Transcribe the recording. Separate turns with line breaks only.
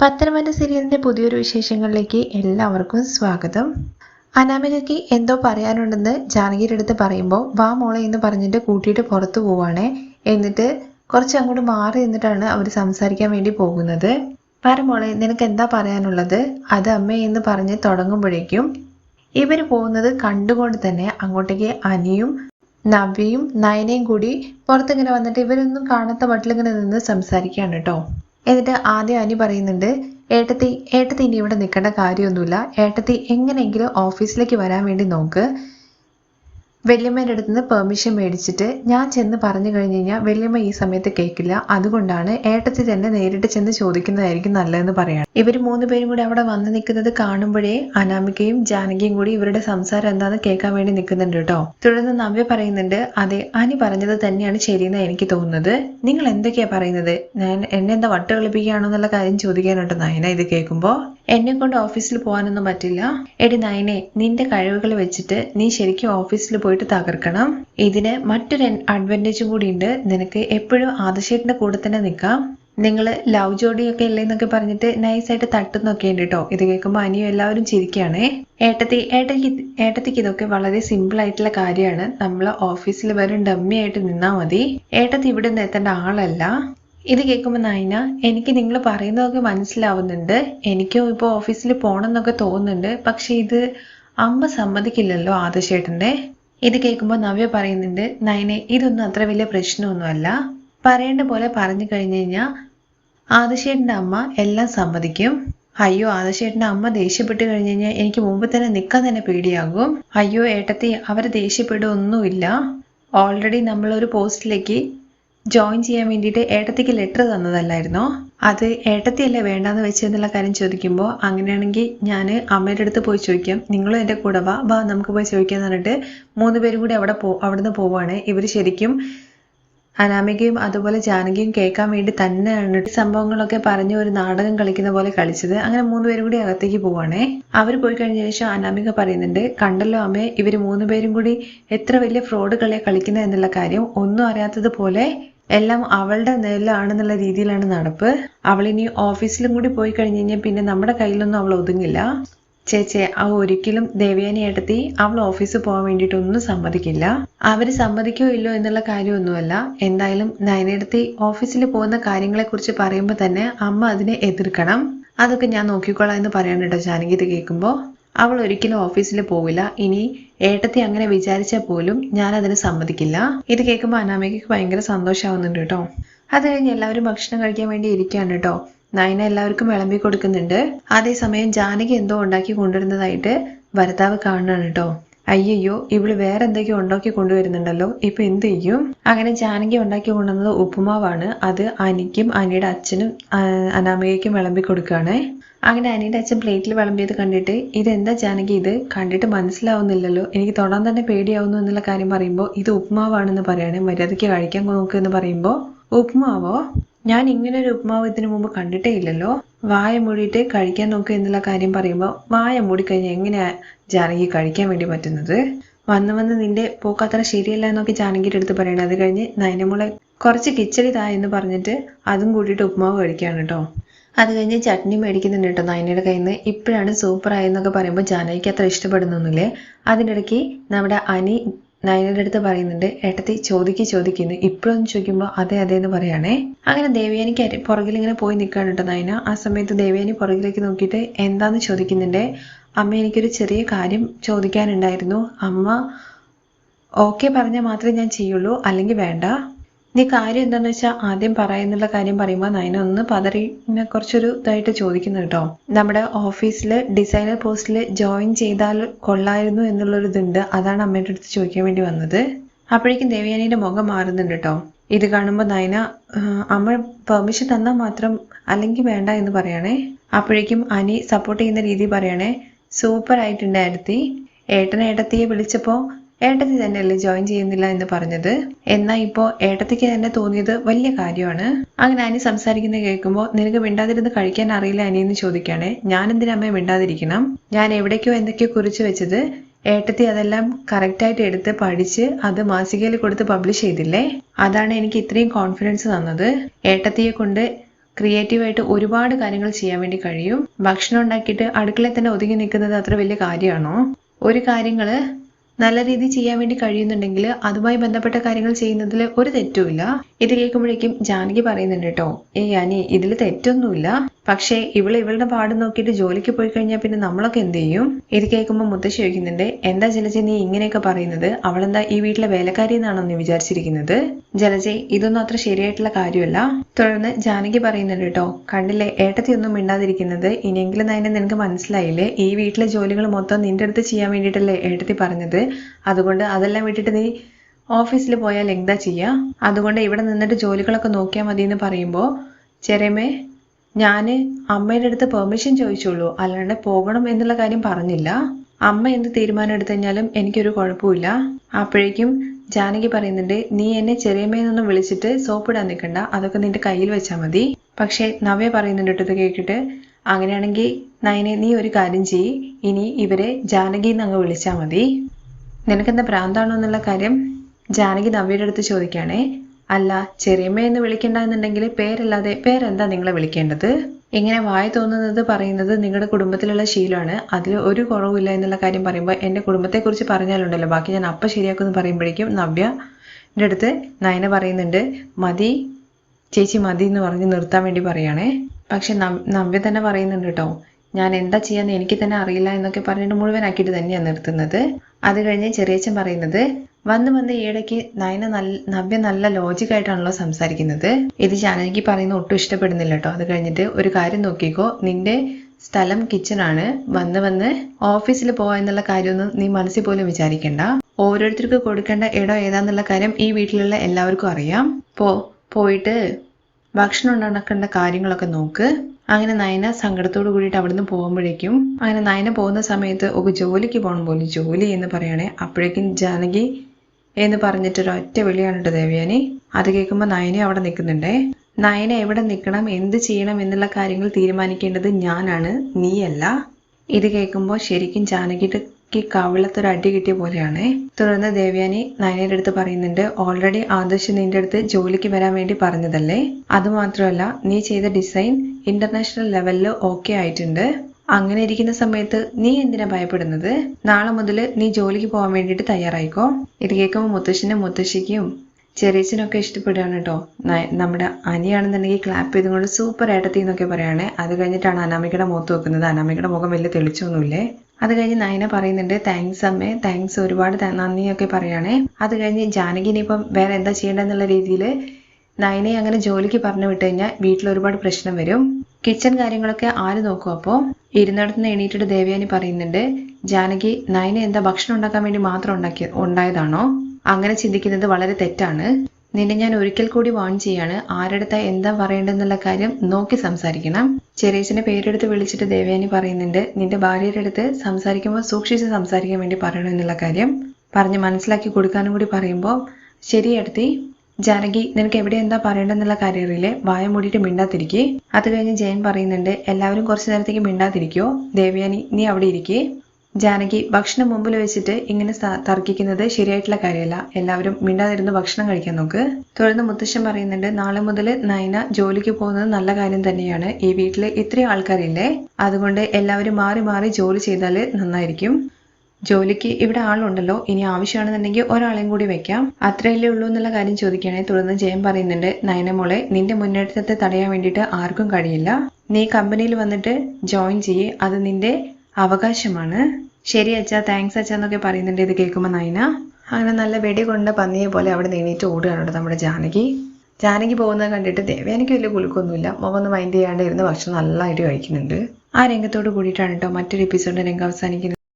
പത്തനംതിട്ട സീരിയലിന്റെ പുതിയൊരു വിശേഷങ്ങളിലേക്ക് എല്ലാവർക്കും സ്വാഗതം. അനാമികയ്ക്ക് എന്തോ പറയാനുണ്ടെന്ന് ജാനകിയുടെ അടുത്ത് പറയുമ്പോൾ വാ മോളെ എന്ന് പറഞ്ഞിട്ട് കൂട്ടിയിട്ട് പുറത്തു പോവാണേ. എന്നിട്ട് കുറച്ച് അങ്ങോട്ട് മാറി നിന്നിട്ടാണ് അവർ സംസാരിക്കാൻ വേണ്ടി പോകുന്നത്. പറ മോളെ നിനക്ക് എന്താ പറയാനുള്ളത്? അത് അമ്മേ എന്ന് പറഞ്ഞ് തുടങ്ങുമ്പോഴേക്കും ഇവർ പോകുന്നത് കണ്ടുകൊണ്ട് തന്നെ അങ്ങോട്ടേക്ക് അനിയും നവ്യയും നയനയും കൂടി പുറത്തിങ്ങനെ വന്നിട്ട് ഇവരൊന്നും കാണാത്ത മട്ടിലിങ്ങനെ നിന്ന് സംസാരിക്കുകയാണ് കേട്ടോ. എന്നിട്ട് ആദ്യം അനി പറയുന്നുണ്ട് ഏട്ടത്തി ഏട്ടത്തി ഇനി ഇവിടെ നിൽക്കേണ്ട കാര്യമൊന്നുമില്ല. ഏട്ടത്തി എങ്ങനെയെങ്കിലും ഓഫീസിലേക്ക് വരാൻ വേണ്ടി നോക്ക്. വല്യമ്മേന്റെ അടുത്ത് നിന്ന് പെർമിഷൻ മേടിച്ചിട്ട് ഞാൻ ചെന്ന് പറഞ്ഞു കഴിഞ്ഞ് കഴിഞ്ഞാൽ വല്യമ്മ ഈ സമയത്ത് കേൾക്കില്ല അതുകൊണ്ടാണ് ഏട്ടത്തി തന്നെ നേരിട്ട് ചെന്ന് ചോദിക്കുന്നതായിരിക്കും നല്ലതെന്ന് പറയാം ഇവർ മൂന്ന് പേരും കൂടി അവിടെ വന്ന് നിൽക്കുന്നത് കാണുമ്പോഴേ അനാമികയും ജാനകിയും കൂടി ഇവരുടെ സംസാരം എന്താണെന്ന് കേൾക്കാൻ വേണ്ടി നിൽക്കുന്നുണ്ട് കേട്ടോ. തുടർന്ന് നവ്യ പറയുന്നുണ്ട് അതെ അനി പറഞ്ഞത് തന്നെയാണ് ശരിയെന്ന് എനിക്ക് തോന്നുന്നത്. നിങ്ങൾ എന്തൊക്കെയാ പറയുന്നത്? ഞാൻ എന്നെ എന്താ വട്ട് കളിപ്പിക്കുകയാണോ എന്നുള്ള കാര്യം ചോദിക്കാനുണ്ട് നയന ഇത് കേൾക്കുമ്പോൾ എന്നെ കൊണ്ട് ഓഫീസിൽ പോകാനൊന്നും പറ്റില്ല. എടി നയനെ നിന്റെ കഴിവുകൾ വെച്ചിട്ട് നീ ശരിക്കും ഓഫീസിൽ പോയിട്ട് തകർക്കണം. ഇതിന് മറ്റൊരു അഡ്വാന്റേജും കൂടി ഉണ്ട്. നിനക്ക് എപ്പോഴും ആദർശേട്ടിന്റെ കൂടെ തന്നെ നിൽക്കാം. നിങ്ങൾ ലവ് ജോഡിയൊക്കെ ഇല്ലെന്നൊക്കെ പറഞ്ഞിട്ട് നൈസായിട്ട് തട്ടുന്നൊക്കെ ഉണ്ട് കേട്ടോ ഇത് കേൾക്കുമ്പോൾ അനിയും എല്ലാവരും ചിരിക്കുകയാണേ ഏട്ടത്തി ഏട്ടത്തിക്ക് ഏട്ടത്തിക്ക് ഇതൊക്കെ വളരെ സിമ്പിൾ ആയിട്ടുള്ള കാര്യമാണ്. നമ്മൾ ഓഫീസിൽ വരും ഡമ്മി ആയിട്ട് നിന്നാൽ മതി. ഏട്ടത്തി ഇവിടെ നിന്ന് എത്തേണ്ട ആളല്ല. ഇത് കേൾക്കുമ്പോൾ നൈന എനിക്ക് നിങ്ങൾ പറയുന്നതൊക്കെ മനസ്സിലാവുന്നുണ്ട്. എനിക്കും ഇപ്പോൾ ഓഫീസിൽ പോകണം എന്നൊക്കെ തോന്നുന്നുണ്ട്. പക്ഷേ ഇത് അമ്മ സമ്മതിക്കില്ലല്ലോ ആദർശേട്ടന്റെ. ഇത് കേൾക്കുമ്പോൾ നവ്യ പറയുന്നുണ്ട് നൈനെ ഇതൊന്നും അത്ര വലിയ പ്രശ്നമൊന്നുമല്ല. പറയേണ്ട പോലെ പറഞ്ഞു കഴിഞ്ഞു കഴിഞ്ഞാൽ ആദർശേട്ടന്റെ അമ്മ എല്ലാം സമ്മതിക്കും. അയ്യോ ആദർശേട്ടന്റെ അമ്മ ദേഷ്യപ്പെട്ട് കഴിഞ്ഞു കഴിഞ്ഞാൽ എനിക്ക് മുമ്പ് തന്നെ നിൽക്കാൻ തന്നെ പേടിയാകും. അയ്യോ ഏട്ടത്തി അവർ ദേഷ്യപ്പെടുകയൊന്നുമില്ല ഓൾറെഡി നമ്മളൊരു പോസ്റ്റിലേക്ക് ജോയിൻ ചെയ്യാൻ വേണ്ടിയിട്ട് ഏട്ടത്തിക്ക് ലെറ്റർ തന്നതല്ലായിരുന്നോ? അത് ഏട്ടത്തിയല്ലേ വേണ്ടാന്ന് വെച്ചെന്നുള്ള കാര്യം ചോദിക്കുമ്പോൾ അങ്ങനെയാണെങ്കിൽ ഞാൻ അമ്മയുടെ അടുത്ത് പോയി ചോദിക്കാം. നിങ്ങളും എന്റെ കൂടെ വാ. വാ നമുക്ക് പോയി ചോദിക്കാന്ന് പറഞ്ഞിട്ട് മൂന്ന് പേരും കൂടി അവിടെ പോ അവിടുന്ന് പോവാണ്. ഇവർ ശരിക്കും അനാമികയും അതുപോലെ ജാനകിയും കേൾക്കാൻ വേണ്ടി തന്നെയാണ് സംഭവങ്ങളൊക്കെ പറഞ്ഞ് ഒരു നാടകം കളിക്കുന്ന പോലെ കളിച്ചത്. അങ്ങനെ മൂന്ന് പേരും കൂടി അകത്തേക്ക് പോവാണേ. അവർ പോയി കഴിഞ്ഞ ശേഷം അനാമിക പറയുന്നുണ്ട് കണ്ടല്ലോ അമ്മേ ഇവർ മൂന്ന് പേരും കൂടി എത്ര വലിയ ഫ്രോഡ് കളിയാണ് കളിക്കുന്നത് എന്നുള്ള കാര്യം ഒന്നും അറിയാത്തതുപോലെ എല്ലാം അവളുടെ നേരിലാണെന്നുള്ള രീതിയിലാണ് നടപ്പ്. അവളിനി ഓഫീസിലും കൂടി പോയി കഴിഞ്ഞ് കഴിഞ്ഞാൽ പിന്നെ നമ്മുടെ കയ്യിലൊന്നും അവൾ ഒതുങ്ങില്ല. ചേച്ചെ അവ ഒരിക്കലും ദേവയാനി ഏട്ടത്തി അവൾ ഓഫീസിൽ പോകാൻ വേണ്ടിയിട്ടൊന്നും സമ്മതിക്കില്ല. അവർ സമ്മതിക്കോ ഇല്ലോ എന്നുള്ള കാര്യമൊന്നുമല്ല. എന്തായാലും നയനേടത്തി ഓഫീസിൽ പോകുന്ന കാര്യങ്ങളെക്കുറിച്ച് പറയുമ്പോൾ തന്നെ അമ്മ അതിനെ എതിർക്കണം. അതൊക്കെ ഞാൻ നോക്കിക്കോളാം എന്ന് പറയാൻ കേട്ടോ ജാനകി ഇത് കേൾക്കുമ്പോൾ അവൾ ഒരിക്കലും ഓഫീസിൽ പോവില്ല. ഇനി ഏട്ടത്തി അങ്ങനെ വിചാരിച്ചാൽ പോലും ഞാൻ അതിന് സമ്മതിക്കില്ല. ഇത് കേൾക്കുമ്പോൾ അനാമയ്ക്ക് ഭയങ്കര സന്തോഷമാവുന്നുണ്ട് കേട്ടോ. അത് കഴിഞ്ഞ് എല്ലാവരും ഭക്ഷണം കഴിക്കാൻ വേണ്ടി ഇരിക്കുകയാണ് കേട്ടോ. നയന എല്ലാവർക്കും വിളമ്പി കൊടുക്കുന്നുണ്ട്. അതേസമയം ജാനകി എന്തോ ഉണ്ടാക്കി കൊണ്ടുവരുന്നതായിട്ട് ഭർത്താവ് കാണുകയാണ് കേട്ടോ. അയ്യയ്യോ ഇവൾ വേറെ എന്തൊക്കെയോ ഉണ്ടാക്കി കൊണ്ടുവരുന്നുണ്ടല്ലോ. ഇപ്പൊ എന്ത് ചെയ്യും? അങ്ങനെ ജാനകി ഉണ്ടാക്കി കൊണ്ടുവന്നത് ഉപ്പുമാവാണ്. അത് അനിക്കും അനിയുടെ അച്ഛനും അനാമികയ്ക്കും വിളമ്പി കൊടുക്കുകയാണ്. അങ്ങനെ അനിയുടെ അച്ഛൻ പ്ലേറ്റിൽ വിളമ്പിയത് കണ്ടിട്ട് ഇതെന്താ ജാനകി ഇത്? കണ്ടിട്ട് മനസ്സിലാവുന്നില്ലല്ലോ. എനിക്ക് തൊടാൻ തന്നെ പേടിയാവുന്നു എന്നുള്ള കാര്യം പറയുമ്പോൾ ഇത് ഉപ്മാവാണെന്ന് പറയണേ. മര്യാദയ്ക്ക് കഴിക്കാൻ നോക്കുക എന്ന് പറയുമ്പോൾ ഉപ്മാവോ? ഞാൻ ഇങ്ങനെ ഒരു ഉപ്മാവ് ഇതിനു മുമ്പ് കണ്ടിട്ടേ ഇല്ലല്ലോ. വായ മൂടിയിട്ട് കഴിക്കാൻ നോക്കുക എന്നുള്ള കാര്യം പറയുമ്പോൾ വായ മൂടിക്കഴിഞ്ഞാൽ എങ്ങനെയാ ജാനകി കഴിക്കാൻ വേണ്ടി പറ്റുന്നത്? വന്ന് വന്ന് നിന്റെ പോക്കത്ര ശരിയല്ല എന്നൊക്കെ ജാനകിയുടെ അടുത്ത് പറയണം. അത് കഴിഞ്ഞ് നയനമുളെ കുറച്ച് കിച്ചടി താ എന്ന് പറഞ്ഞിട്ട് അതും കൂട്ടിയിട്ട് ഉപ്മാവ് കഴിക്കുകയാണ് കേട്ടോ. അത് കഴിഞ്ഞ് ചട്നി മേടിക്കുന്നുണ്ട് കേട്ടോ കയ്യിൽ നിന്ന് ഇപ്പോഴാണ് സൂപ്പർ ആയെന്നൊക്കെ പറയുമ്പോൾ ജാനകിക്ക് അത്ര ഇഷ്ടപ്പെടുന്നൊന്നുമില്ലേ. അതിനിടയ്ക്ക് നമ്മുടെ അനി നയനയുടെ അടുത്ത് പറയുന്നുണ്ട് ഏട്ടത്തി ചോദിക്ക് ചോദിക്കുന്നു ഇപ്പോഴൊന്നും ചോദിക്കുമ്പോൾ അതെ അതെ എന്ന് പറയുകയാണേ അങ്ങനെ ദേവയാനിക്ക് പുറകിൽ ഇങ്ങനെ പോയി നിൽക്കുകയാണ് കേട്ടോ നയന. ആ സമയത്ത് ദേവയാനി പുറകിലേക്ക് നോക്കിയിട്ട് എന്താന്ന് ചോദിക്കുന്നുണ്ട്. അമ്മ എനിക്കൊരു ചെറിയ കാര്യം ചോദിക്കാനുണ്ടായിരുന്നു. അമ്മ ഓക്കെ പറഞ്ഞാൽ മാത്രമേ ഞാൻ ചെയ്യുള്ളൂ അല്ലെങ്കിൽ വേണ്ട. നീ കാര്യം എന്താന്ന് വെച്ചാൽ ആദ്യം പറയുന്നുള്ള കാര്യം പറയുമ്പോൾ നയന ഒന്ന് പതറിനെ കുറച്ചൊരു ഇതായിട്ട് ചോദിക്കുന്നു കേട്ടോ. നമ്മുടെ ഓഫീസിൽ ഡിസൈനർ പോസ്റ്റിൽ ജോയിൻ ചെയ്താൽ കൊള്ളായിരുന്നു എന്നുള്ളൊരു ഇതുണ്ട് അതാണ് അമ്മയുടെ അടുത്ത് ചോദിക്കാൻ വേണ്ടി വന്നത്. അപ്പോഴേക്കും ദേവയാനിയുടെ മുഖം മാറുന്നുണ്ട് കേട്ടോ. ഇത് കാണുമ്പോൾ നയന അമ്മ പെർമിഷൻ തന്നാൽ മാത്രം അല്ലെങ്കിൽ വേണ്ട എന്ന് പറയണേ. അപ്പോഴേക്കും അനി സപ്പോർട്ട് ചെയ്യുന്ന രീതി പറയണേ. സൂപ്പർ ആയിട്ടുണ്ട് ഏട്ടത്തിയെ വിളിച്ചപ്പോൾ ഏട്ടത്തി തന്നെയല്ലേ ജോയിൻ ചെയ്യുന്നില്ല എന്ന് പറഞ്ഞത്? എന്നാൽ ഇപ്പോൾ ഏട്ടത്തിക്ക് തന്നെ തോന്നിയത് വലിയ കാര്യമാണ്. അങ്ങനെ അനി സംസാരിക്കുന്നത് കേൾക്കുമ്പോൾ നിനക്ക് മിണ്ടാതിരുന്ന് കഴിക്കാൻ അറിയില്ല അനി എന്ന് ചോദിക്കുകയാണെ അമ്മയെ മിണ്ടാതിരിക്കണം? ഞാൻ എവിടേക്കോ എന്തൊക്കെയോ കുറിച്ച് വെച്ചത് ഏട്ടത്തി അതെല്ലാം കറക്റ്റായിട്ട് എടുത്ത് പഠിച്ച് അത് മാസികയിൽ കൊടുത്ത് പബ്ലിഷ് ചെയ്തില്ലേ? അതാണ് എനിക്ക് ഇത്രയും കോൺഫിഡൻസ് തന്നത്. ഏട്ടത്തിയെ കൊണ്ട് ക്രിയേറ്റീവായിട്ട് ഒരുപാട് കാര്യങ്ങൾ ചെയ്യാൻ വേണ്ടി കഴിയും. ഭക്ഷണം ഉണ്ടാക്കിയിട്ട് അടുക്കളയിൽ തന്നെ ഒതുങ്ങി നിൽക്കുന്നത് അത്ര വലിയ കാര്യമാണോ? ഒരു കാര്യങ്ങൾ നല്ല രീതിയിൽ ചെയ്യാൻ വേണ്ടി കഴിയുന്നുണ്ടെങ്കിൽ അതുമായി ബന്ധപ്പെട്ട കാര്യങ്ങൾ ചെയ്യുന്നതിൽ ഒരു തെറ്റുമില്ല. ഇത് കേൾക്കുമ്പോഴേക്കും ജാനകി പറയുന്നുണ്ട് കേട്ടോ ഏയ് അനി ഇതിൽ തെറ്റൊന്നുമില്ല. പക്ഷേ ഇവൾ ഇവളുടെ പാട് നോക്കിയിട്ട് ജോലിക്ക് പോയി കഴിഞ്ഞാൽ പിന്നെ നമ്മളൊക്കെ എന്ത് ചെയ്യും? ഇത് കേൾക്കുമ്പോൾ മുത്തശ്ശി ചോദിക്കുന്നുണ്ട് എന്താ ജലജ നീ ഇങ്ങനെയൊക്കെ പറയുന്നത്? അവളെന്താ ഈ വീട്ടിലെ വേലക്കാരി എന്നാണോ നീ വിചാരിച്ചിരിക്കുന്നത്? ജലജ ഇതൊന്നും അത്ര ശരിയായിട്ടുള്ള കാര്യമല്ല. തുടർന്ന് ജാനകി പറയുന്നുണ്ട് കേട്ടോ കണ്ടില്ലേ ഏട്ടത്തി ഒന്നും മിണ്ടാതിരിക്കുന്നത്. ഇനിയെങ്കിലും അതിനെ നിനക്ക് മനസ്സിലായില്ലേ? ഈ വീട്ടിലെ ജോലികൾ മൊത്തം നിന്റെ അടുത്ത് ചെയ്യാൻ വേണ്ടിയിട്ടല്ലേ ഏട്ടത്തി പറഞ്ഞത്? അതുകൊണ്ട് അതെല്ലാം വിട്ടിട്ട് നീ ഓഫീസിൽ പോയാൽ എന്താ ചെയ്യുക അതുകൊണ്ട് ഇവിടെ നിന്നിട്ട് ജോലികളൊക്കെ നോക്കിയാൽ മതി എന്ന് പറയുമ്പോൾ ചെറിയമ്മേ ഞാൻ അമ്മയുടെ അടുത്ത് പെർമിഷൻ ചോദിച്ചുള്ളൂ. അല്ലാണ്ട് പോകണം എന്നുള്ള കാര്യം പറഞ്ഞില്ല. അമ്മ എന്ത് തീരുമാനം എടുത്തു കഴിഞ്ഞാലും എനിക്കൊരു കുഴപ്പമില്ല അപ്പോഴേക്കും ജാനകി പറയുന്നുണ്ട് നീ എന്നെ ചെറിയമ്മയെന്നൊന്നും വിളിച്ചിട്ട് സോപ്പിടാൻ നിൽക്കണ്ട. അതൊക്കെ നിന്റെ കയ്യിൽ വെച്ചാൽ മതി. പക്ഷേ നവ്യ പറയുന്നുണ്ട് ഇത് കേട്ടിട്ട്. അങ്ങനെയാണെങ്കിൽ നയനെ നീ ഒരു കാര്യം ചെയ്യ്. ഇനി ഇവരെ ജാനകി എന്ന് അങ്ങ് വിളിച്ചാൽ മതി. നിനക്കെന്താ ഭ്രാന്താണോ എന്നുള്ള കാര്യം ജാനകി നവ്യയുടെ അടുത്ത് ചോദിക്കുകയാണേ. അല്ല ചെറിയമ്മ എന്ന് വിളിക്കണ്ട എന്നുണ്ടെങ്കിൽ പേരല്ലാതെ പേരെന്താ നിങ്ങളെ വിളിക്കേണ്ടത്? ഇങ്ങനെ വായി തോന്നുന്നത് പറയുന്നത് നിങ്ങളുടെ കുടുംബത്തിലുള്ള ശീലമാണ്. അതിൽ ഒരു കുറവില്ല എന്നുള്ള കാര്യം പറയുമ്പോൾ എന്റെ കുടുംബത്തെക്കുറിച്ച് പറഞ്ഞാലുണ്ടല്ലോ. ബാക്കി ഞാൻ അപ്പം ശരിയാക്കുമെന്ന് പറയുമ്പോഴേക്കും നവ്യ നവ്യന്റെ അടുത്ത് നയന പറയുന്നുണ്ട് മതി ചേച്ചി മതി എന്ന് പറഞ്ഞ് നിർത്താൻ വേണ്ടി പറയുകയാണേ പക്ഷെ നവ്യ തന്നെ പറയുന്നുണ്ട് കേട്ടോ ഞാൻ എന്താ ചെയ്യാന്ന് എനിക്ക് തന്നെ അറിയില്ല എന്നൊക്കെ പറഞ്ഞിട്ട് മുഴുവനാക്കിയിട്ട് തന്നെയാണ് നിർത്തുന്നത്. അത് കഴിഞ്ഞ് ചെറിയച്ചൻ പറയുന്നത് വന്ന് വന്ന് ഈയിടയ്ക്ക് നയന നല്ല നവ്യ നല്ല ലോജിക്കായിട്ടാണല്ലോ സംസാരിക്കുന്നത്. ഇത് ജാനകിക്ക് പറയുന്ന ഒട്ടും ഇഷ്ടപ്പെടുന്നില്ല കേട്ടോ അത് കഴിഞ്ഞിട്ട് ഒരു കാര്യം നോക്കിക്കോ. നിന്റെ സ്ഥലം കിച്ചണാണ് വന്ന് വന്ന് ഓഫീസിൽ പോവാ എന്നുള്ള കാര്യമൊന്നും നീ മനസ്സിൽ പോലും വിചാരിക്കണ്ട. ഓരോരുത്തർക്ക് കൊടുക്കേണ്ട ഇടം ഏതാന്നുള്ള കാര്യം ഈ വീട്ടിലുള്ള എല്ലാവർക്കും അറിയാം. പോ പോയിട്ട് ഭക്ഷണം ഉണ്ടാക്കേണ്ട കാര്യങ്ങളൊക്കെ നോക്ക്. അങ്ങനെ നയന സങ്കടത്തോട് കൂടിയിട്ട് അവിടുന്ന് പോകുമ്പോഴേക്കും അങ്ങനെ നയന പോകുന്ന സമയത്ത് ഒരു ജോലിക്ക് പോകണം പോലും ജോലി എന്ന് പറയണേ അപ്പോഴേക്കും ജാനകി എന്ന് പറഞ്ഞിട്ട് ഒറ്റ വിളിയാണ് കേട്ടോ ദേവയാനി. അത് കേൾക്കുമ്പോൾ നയന അവിടെ നിൽക്കുന്നുണ്ടേ. നയന എവിടെ നിൽക്കണം എന്ത് ചെയ്യണം എന്നുള്ള കാര്യങ്ങൾ തീരുമാനിക്കേണ്ടത് ഞാനാണ് നീയല്ല. ഇത് കേൾക്കുമ്പോൾ ശരിക്കും ജാനകിക്ക് കവിളത്തൊരു അടി കിട്ടിയ പോലെയാണ്. തുടർന്ന് ദേവയാനി നയനയുടെ അടുത്ത് പറയുന്നുണ്ട് ഓൾറെഡി ആദർശ് നിന്റെ അടുത്ത് ജോലിക്ക് വരാൻ വേണ്ടി പറഞ്ഞതല്ലേ? അതുമാത്രമല്ല നീ ചെയ്ത ഡിസൈൻ ഇന്റർനാഷണൽ ലെവലിൽ ഓക്കെ ആയിട്ടുണ്ട്. അങ്ങനെ ഇരിക്കുന്ന സമയത്ത് നീ എന്തിനാ ഭയപ്പെടുന്നത്? നാളെ മുതൽ നീ ജോലിക്ക് പോകാൻ വേണ്ടിയിട്ട് തയ്യാറായിക്കോ? ഇത് കേൾക്കുമ്പോൾ മുത്തശ്ശനും മുത്തശ്ശിക്കും ചെറിയച്ചനൊക്കെ ഇഷ്ടപ്പെടുകയാണ് കേട്ടോ. നമ്മുടെ അനിയാണെന്നുണ്ടെങ്കിൽ ക്ലാപ്പ് ചെയ്തുകൊണ്ട് സൂപ്പർ ഏട്ടത്തി എന്നൊക്കെ പറയുകയാണെ അത് കഴിഞ്ഞിട്ടാണ് അനാമികയുടെ മുഖത്ത് വെക്കുന്നത് അനാമികയുടെ മുഖം വലിയ തെളിച്ചൊന്നുമില്ലേ? അത് കഴിഞ്ഞ് നയന പറയുന്നുണ്ട് താങ്ക്സ് അമ്മേ താങ്ക്സ് ഒരുപാട് നന്ദിയൊക്കെ പറയുകയാണേ അത് കഴിഞ്ഞ് ജാനകി ഇനിയിപ്പം വേറെ എന്താ ചെയ്യേണ്ടതെന്നുള്ള രീതിയിൽ നയനെ അങ്ങനെ ജോലിക്ക് പറഞ്ഞു വിട്ട് കഴിഞ്ഞാൽ വീട്ടിൽ ഒരുപാട് പ്രശ്നം വരും. കിച്ചൺ കാര്യങ്ങളൊക്കെ ആര് നോക്കും അപ്പോൾ ഇരുന്നിടത്തുനിന്ന് എണീറ്റിട്ട് ദേവയാനി പറയുന്നുണ്ട് ജാനകി നയനെ എന്താ ഭക്ഷണം ഉണ്ടാക്കാൻ വേണ്ടി മാത്രം ഉണ്ടാക്കിയ ഉണ്ടായതാണോ? അങ്ങനെ ചിന്തിക്കുന്നത് വളരെ തെറ്റാണ്. നിന്നെ ഞാൻ ഒരിക്കൽ കൂടി വാൺ ചെയ്യാണ്. ആരടുത്ത എന്താ പറയേണ്ടതെന്നുള്ള കാര്യം നോക്കി സംസാരിക്കണം. ചെറിയച്ചനെ പേരെടുത്ത് വിളിച്ചിട്ട് ദേവയാനി പറയുന്നുണ്ട്. നിന്റെ ഭാര്യയുടെ അടുത്ത് സംസാരിക്കുമ്പോൾ സൂക്ഷിച്ച് സംസാരിക്കാൻ വേണ്ടി പറയണം എന്നുള്ള കാര്യം. പറഞ്ഞ് മനസ്സിലാക്കി കൊടുക്കാനും കൂടി പറയുമ്പോൾ ശരിയെടുത്തി ജാനകി നിനക്ക് എവിടെ എന്താ പറയേണ്ടെന്നുള്ള അറിയില്ലേ? വായ മൂടിയിട്ട് മിണ്ടാതിരിക്കേ. അത് കഴിഞ്ഞ് ജയൻ പറയുന്നുണ്ട് എല്ലാവരും കുറച്ചു നേരത്തേക്ക് മിണ്ടാതിരിക്കോ. ദേവയാനി നീ അവിടെ ഇരിക്കേ. ജാനകി ഭക്ഷണം മുമ്പിൽ വെച്ചിട്ട് ഇങ്ങനെ തർക്കിക്കുന്നത് ശരിയായിട്ടുള്ള കാര്യമല്ല. എല്ലാവരും മിണ്ടാതിരുന്ന് ഭക്ഷണം കഴിക്കാൻ നോക്ക്. തുടർന്ന് മുത്തശ്ശൻ പറയുന്നുണ്ട് നാളെ മുതൽ നയന ജോലിക്ക് പോകുന്നത് നല്ല കാര്യം തന്നെയാണ്. ഈ വീട്ടിൽ ഇത്രയും ആൾക്കാരില്ലേ? അതുകൊണ്ട് എല്ലാവരും മാറി മാറി ജോലി ചെയ്താൽ നന്നായിരിക്കും. ജോലിക്ക് ഇവിടെ ആളുണ്ടല്ലോ. ഇനി ആവശ്യമാണെന്നുണ്ടെങ്കിൽ ഒരാളെയും കൂടി വെക്കാം. അത്രയല്ലേ ഉള്ളൂ എന്നുള്ള കാര്യം ചോദിക്കുകയാണെങ്കിൽ തുടർന്ന് ജയം പറയുന്നുണ്ട് നയനമോളെ നിന്റെ മുന്നേറ്റത്തെ തടയാൻ വേണ്ടിയിട്ട് ആർക്കും കഴിയില്ല. നീ കമ്പനിയിൽ വന്നിട്ട് ജോയിൻ ചെയ്യേ. അത് നിന്റെ അവകാശമാണ്. ശരി അച്ഛാ താങ്ക്സ് അച്ഛാ എന്നൊക്കെ പറയുന്നുണ്ട് ഇത് കേൾക്കുമ്പോൾ നൈന. അങ്ങനെ നല്ല വെടി കൊണ്ട് പന്നിയെ പോലെ അവിടെ നീണീറ്റ് ഓടുകയാണ് നമ്മുടെ ജാനകി. ജാനകി പോകുന്നത് കണ്ടിട്ട് ദേവേനയ്ക്ക് വലിയ കുലുക്കൊന്നുമില്ല. മുഖമൊന്ന് മൈൻഡ് ചെയ്യാണ്ട് ഇരുന്ന് ഭക്ഷണം നല്ലതായിട്ട് കഴിക്കുന്നുണ്ട്. ആ രംഗത്തോട് കൂടിയിട്ടാണ് കേട്ടോ മറ്റൊരു എപ്പിസോഡിന്റെ രംഗം അവസാനിക്കുന്നത്.